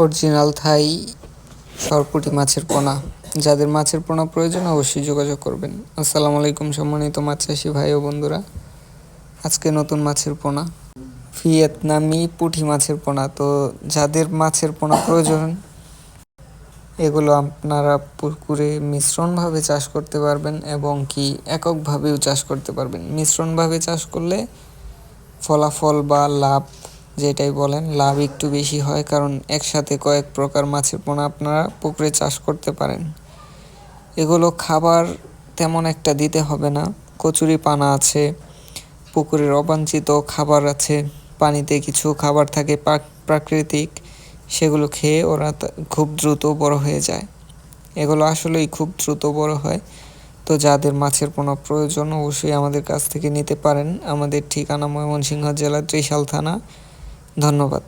Original থাই সরপুটি মাছের পোনা। যাদের মাছের পোনা প্রয়োজন অবশ্যই যোগাযোগ করবেন। আসসালামু আলাইকুম সম্মানিত মাছ চাষি ভাই ও বন্ধুরা। আজকে নতুন মাছের পোনা। ভিয়েতনামি পুঁটি মাছের পোনা। তো যাদের মাছের পোনা প্রয়োজন, এগুলো আপনারা পুকুরে মিশ্রণভাবে চাষ করতে পারবেন এবং কি এককভাবেও চাষ করতে পারবেন। মিশ্রণভাবে চাষ করলে ফলাফল বা লাভ যেটাই বলেন, লাভ একটু বেশি হয় কারণ একসাথে কয়েক প্রকার মাছের পোনা আপনারা পুকুরে চাষ করতে পারেন। এগুলো খাবার তেমন একটা দিতে হবে না। কচুরি পানা আছে, পুকুরের অবাঞ্ছিত খাবার আছে, পানিতে কিছু খাবার থাকে প্রাকৃতিক, সেগুলো খেয়ে ওরা খুব দ্রুত বড় হয়ে যায়। এগুলো আসলেই খুব দ্রুত বড় হয়। তো যাদের মাছের পোনা প্রয়োজন অবশ্যই আমাদের কাছ থেকে নিতে পারেন। আমাদের ঠিকানা ময়মনসিংহ জেলার ত্রিশাল থানা। ধন্যবাদ।